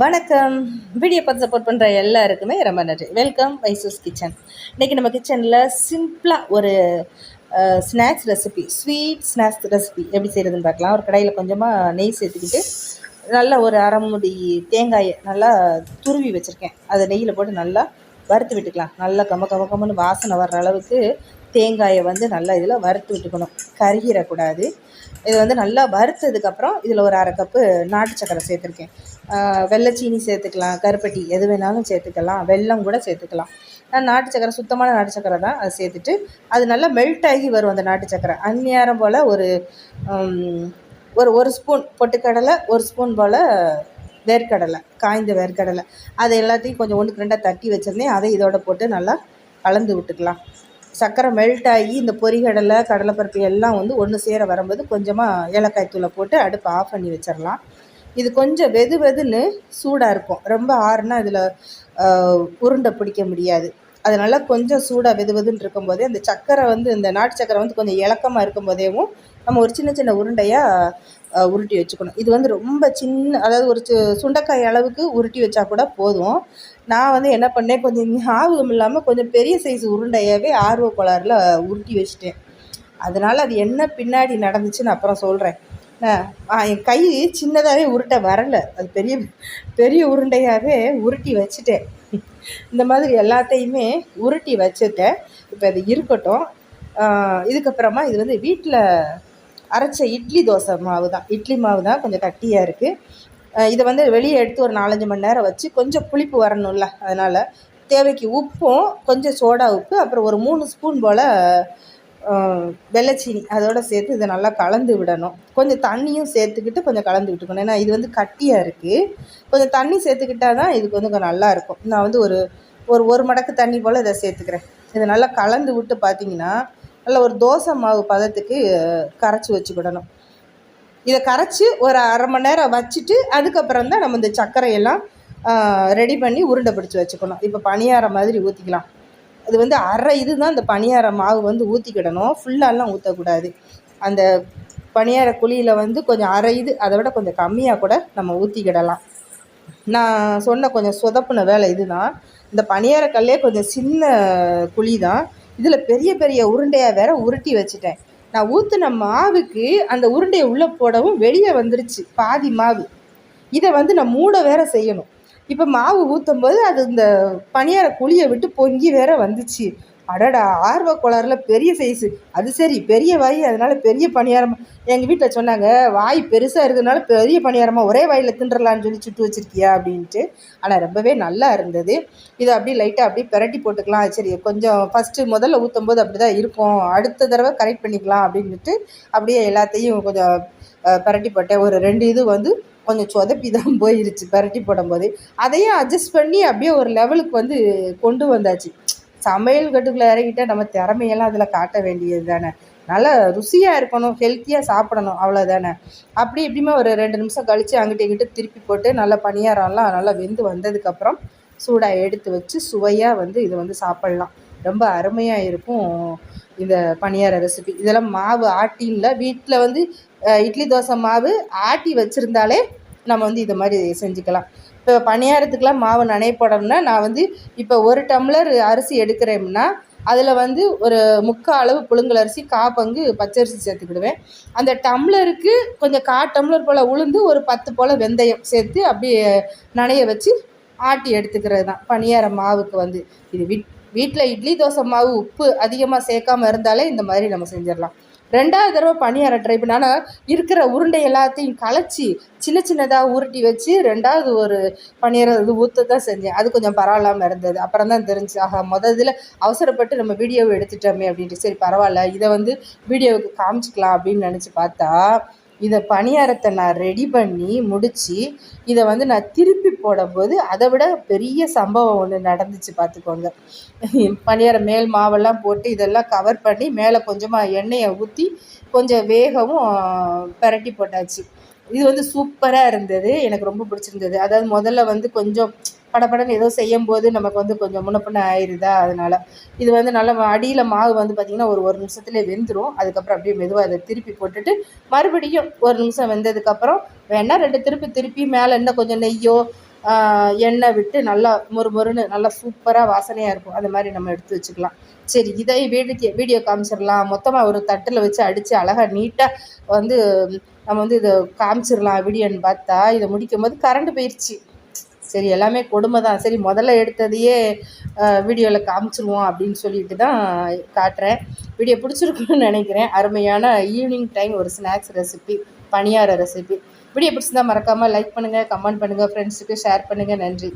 வணக்கம். வீடியோ பார்த்து சப்போர்ட் பண்ணுற எல்லாருக்குமே ரொம்ப நன்றி. வெல்கம் வைசூஸ் கிச்சன் இன்றைக்கி நம்ம கிச்சனில் சிம்பிளாக ஒரு snacks recipe sweet snacks recipe எப்படி செய்கிறதுன்னு பார்க்கலாம். ஒரு கடையில் கொஞ்சமாக நெய் சேர்த்துக்கிட்டு நல்லா ஒரு அரைமுடி தேங்காயை நல்லா துருவி வச்சுருக்கேன். அதை நெய்யில் போட்டு நல்லா வறுத்து விட்டுக்கலாம். நல்லா கம கம கம்முன்னு வாசனை வர்ற அளவுக்கு தேங்காயை வந்து நல்லா இதில் வறுத்து விட்டுக்கணும். கருகிடக்கூடாது இது வந்து நல்லா வறுத்ததுக்கப்புறம் இதில் ஒரு அரை கப்பு நாட்டு சக்கரை சேர்த்துருக்கேன். வெள்ளை சீனி சேர்த்துக்கலாம் கருப்பட்டி எது வேணாலும் சேர்த்துக்கலாம் வெல்லம் கூட சேர்த்துக்கலாம். நான் நாட்டு சக்கரை சுத்தமான நாட்டு சக்கரை தான் அதை சேர்த்துட்டு அது நல்லா மெல்ட் ஆகி வரும் அந்த நாட்டு சக்கரை அந்நேரம் போல் ஒரு ஒரு ஒரு ஸ்பூன் பொட்டுக்கடலை ஒரு ஸ்பூன் போல் வேர்க்கடலை காய்ந்த வேர்க்கடலை. அது எல்லாத்தையும் கொஞ்சம் ஒன்றுக்கு ரெண்டாக தட்டி வச்சுருந்தேன். அதை இதோட போட்டு நல்லா கலந்து விட்டுக்கலாம். சர்க்கரை மெல்ட் ஆகி இந்த பொரிகடலை கடலைப்பருப்பு எல்லாம் வந்து ஒன்று சேர வரும்போது கொஞ்சமாக ஏலக்காய் தூளை போட்டு அடுப்பை ஆஃப் பண்ணி வச்சிடலாம். இது கொஞ்சம் வெது வெதுன்னு சூடாக இருக்கும். ரொம்ப ஆறுனா இதில் உருண்டை பிடிக்க முடியாது. அதனால் கொஞ்சம் சூடாக வெது வெதுன்னு இருக்கும்போதே அந்த சக்கரை வந்து இந்த நாட்டு சக்கரை வந்து கொஞ்சம் இலக்கமாக இருக்கும்போதேவும் நம்ம ஒரு சின்ன சின்ன உருண்டையாக உருட்டி வச்சுக்கணும். இது வந்து ரொம்ப சின்ன அதாவது ஒரு சுண்டைக்காய் அளவுக்கு உருட்டி வச்சா கூட போதும். நான் வந்து என்ன பண்ணேன் கொஞ்சம் ஞாபகம் இல்லாமல் கொஞ்சம் பெரிய சைஸ் உருண்டையாகவே ஆர்வ கோளாறில் உருட்டி வச்சுட்டேன். அதனால் அது என்ன பின்னாடி நடந்துச்சுன்னு அப்புறம் சொல்கிறேன் என் கை சின்னதாகவே உருட்ட வரலை. அது பெரிய பெரிய உருண்டையாகவே உருட்டி வச்சுட்டேன். இந்த மாதிரி எல்லாத்தையுமே உருட்டி வச்சுட்டேன். இப்போ அது இருக்கட்டும். இதுக்கப்புறமா இது வந்து வீட்டில் அரைச்ச இட்லி தோசை மாவு தான் இட்லி மாவு தான் கொஞ்சம் கட்டியாக இருக்குது இதை வந்து வெளியே எடுத்து ஒரு நாலஞ்சு மணி நேரம் வச்சு கொஞ்சம் புளிப்பு வரணும்ல. அதனால் தேவைக்கு உப்பும் கொஞ்சம் சோடா உப்பு அப்புறம் ஒரு மூணு ஸ்பூன் போல் வெள்ளைச்சீனி. அதோடு சேர்த்து இதை நல்லா கலந்து விடணும். கொஞ்சம் தண்ணியும் சேர்த்துக்கிட்டு கொஞ்சம் கலந்து விட்டுக்கணும். ஏன்னா இது வந்து கட்டியாக இருக்குது கொஞ்சம் தண்ணி சேர்த்துக்கிட்டா தான் இதுக்கு வந்து கொஞ்சம் நல்லாயிருக்கும் நான் வந்து ஒரு ஒரு ஒரு மடக்கு தண்ணி போல் இதை சேர்த்துக்கிறேன். இதை நல்லா கலந்து விட்டு பார்த்தீங்கன்னா நல்ல ஒரு தோசை மாவு பதத்துக்கு கரைச்சி வச்சுக்கிடணும். இதை கரைச்சி ஒரு அரை மணி நேரம் வச்சுட்டு அதுக்கப்புறம் தான் நம்ம இந்த சர்க்கரையெல்லாம் ரெடி பண்ணி உருண்டை பிடிச்சி வச்சுக்கணும். இப்போ பணியாரம் மாதிரி ஊற்றிக்கலாம் அது வந்து அரை இது தான் இந்த பணியார மாவு வந்து ஊற்றிக்கிடணும் ஃபுல்லாலாம் ஊற்றக்கூடாது அந்த பணியார குழியில் வந்து கொஞ்சம் அரை இது அதை விட கொஞ்சம் கம்மியாக கூட நம்ம ஊற்றிக்கிடலாம் நான் சொன்ன கொஞ்சம் சொதப்புன வேலை இது தான் இந்த பணியாரக்கல்லே கொஞ்சம் சின்ன குழி தான். இதில் பெரிய பெரிய உருண்டையாக வேற உருட்டி வச்சுட்டேன். நான் ஊற்றின மாவுக்கு அந்த உருண்டையை உள்ளே போடவும் வெளியே வந்துருச்சு பாதி மாவு. இதை வந்து நான் மூட வேற செய்யணும். இப்போ மாவு ஊற்றும் போது அது இந்த பனியார குழியை விட்டு பொங்கி வேற வந்துச்சு. அடடா ஆர்வ கோளாறில் பெரிய சைஸு அது சரி பெரிய வாய் அதனால் பெரிய பணியாரம். எங்கள் வீட்டில் சொன்னாங்க வாய் பெருசாக இருக்கிறதுனால பெரிய பணியாரமாக ஒரே வாயில் தின்றலான்னு சொல்லி சுட்டு வச்சுருக்கியா? அப்படின்ட்டு. ஆனால் ரொம்பவே நல்லா இருந்தது. இதை அப்படியே லைட்டாக அப்படியே பெரட்டி போட்டுக்கலாம். சரி கொஞ்சம் ஃபஸ்ட்டு முதல்ல ஊற்றும் போது அப்படி தான் இருக்கும். அடுத்த தடவை கரெக்ட் பண்ணிக்கலாம் அப்படின்ட்டு அப்படியே எல்லாத்தையும் கொஞ்சம் பிரட்டி போட்டேன். ஒரு ரெண்டு இது வந்து கொஞ்சம் சொதப்பி தான் போயிருச்சு பரட்டி போடும்போது. அதையும் அட்ஜஸ்ட் பண்ணி அப்படியே ஒரு லெவலுக்கு வந்து கொண்டு வந்தாச்சு. சமையல் கட்டுக்குள்ளே இறங்கிட்டால் நம்ம திறமையெல்லாம் அதில் காட்ட வேண்டியது தானே. நல்லா ருசியாக இருக்கணும் ஹெல்த்தியாக சாப்பிடணும் அவ்வளோதானே அப்படி எப்படியுமே ஒரு ரெண்டு நிமிஷம் கழித்து அங்கிட்ட இங்கிட்ட திருப்பி போட்டு நல்லா பணியாரம்லாம் நல்லா வெந்து வந்ததுக்கப்புறம் சூடாக எடுத்து வச்சு சுவையாக வந்து இதை வந்து சாப்பிட்லாம். ரொம்ப அருமையாக இருக்கும் இந்த பணியார ரெசிபி இதெல்லாம் மாவு ஆட்டின்ல வீட்டில் வந்து இட்லி தோசை மாவு ஆட்டி வச்சுருந்தாலே நம்ம வந்து இதை மாதிரி செஞ்சுக்கலாம். இப்போ பணியாரத்துக்கெலாம் மாவு நனைய போடணும்னா நான் வந்து இப்போ ஒரு டம்ளர் அரிசி எடுக்கிறேன்னா அதில் வந்து ஒரு முக்கால் அளவு புழுங்கல் அரிசி கா பங்கு பச்சரிசி சேர்த்துக்கிடுவேன். அந்த டம்ளருக்கு கொஞ்சம் கா டம்ளர் போல் உளுந்து ஒரு பத்து போல் வெந்தயம் சேர்த்து அப்படியே நனைய வச்சு ஆட்டி எடுத்துக்கிறது தான் பணியார மாவுக்கு வந்து. இது வீட் வீட்டில் இட்லி தோசை மாவு உப்பு அதிகமாக சேர்க்காம இருந்தாலே இந்த மாதிரி நம்ம செஞ்சிடலாம். ரெண்டாவது தடவை பணியார ட்ரை பண்ணால் இருக்கிற உருண்டை எல்லாத்தையும் கலைச்சி சின்ன சின்னதாக உருட்டி வச்சு ரெண்டாவது ஒரு பணியாரம் இது ஊற்ற தான் செஞ்சேன். அது கொஞ்சம் பரவாயில்லாமல் இருந்தது. அப்புறம் தான் தெரிஞ்சு ஆஹா மொதல் இதில் அவசரப்பட்டு நம்ம வீடியோவை எடுத்துட்டோமே அப்படின்ட்டு. சரி பரவாயில்ல. இதை வந்து வீடியோவுக்கு காமிச்சிக்கலாம் அப்படின்னு நினச்சி பார்த்தா இதை பணியாரத்தை நான் ரெடி பண்ணி முடித்து இதை வந்து நான் திருப்பி போடும்போது அதை விட பெரிய சம்பவம் ஒன்று நடந்துச்சு பார்த்துக்கோங்க பணியாரம் மேல் மாவெல்லாம் போட்டு இதெல்லாம் கவர் பண்ணி மேலே கொஞ்சமாக எண்ணெயை ஊற்றி கொஞ்சம் வேகவும் பரட்டி போட்டாச்சு. இது வந்து சூப்பராக இருந்தது. எனக்கு ரொம்ப பிடிச்சிருந்தது. அதாவது முதல்ல வந்து கொஞ்சம் படப்படன்னு ஏதோ செய்யும் போது நமக்கு வந்து கொஞ்சம் முன்னப்பின்ன ஆயிடுதா அதனால் இது வந்து நல்லா அடியில் மாவு வந்து பார்த்திங்கன்னா ஒரு ஒரு நிமிஷத்துலேயே வெந்துடும் அதுக்கப்புறம் அப்படியே மெதுவாக அதை திருப்பி போட்டுட்டு மறுபடியும் ஒரு நிமிஷம் வெந்ததுக்கப்புறம் வேணால் ரெண்டு திருப்பி திருப்பி மேலே இன்னும் கொஞ்சம் நெய்யோ எண்ணெய் விட்டு நல்லா மொறு மொறுன்னு நல்லா சூப்பராக வாசனையாக இருக்கும். அந்த மாதிரி நம்ம எடுத்து வச்சுக்கலாம். சரி இதை வீடுக்கு வீடியோ காமிச்சிடலாம். மொத்தமாக ஒரு தட்டில் வச்சு அடித்து அழகாக நீட்டாக வந்து நம்ம வந்து இதை காமிச்சிடலாம். வீடியோன்னு பார்த்தா இதை முடிக்கும் போது கரண்ட் போயிடுச்சு சரி எல்லாமே கொடுமை தான். சரி முதல்ல எடுத்ததையே வீடியோவில் காமிச்சிருவோம் அப்படின்னு சொல்லிட்டு தான் காட்டுறேன். வீடியோ பிடிச்சிருக்குன்னு நினைக்கிறேன். அருமையான ஈவினிங் டைம் ஒரு ஸ்நாக்ஸ் ரெசிபி பணியார ரெசிபி வீடியோ பிடிச்சிருந்தா மறக்காமல் லைக் பண்ணுங்கள் கமெண்ட் பண்ணுங்கள் ஃப்ரெண்ட்ஸுக்கு ஷேர் பண்ணுங்கள் நன்றி.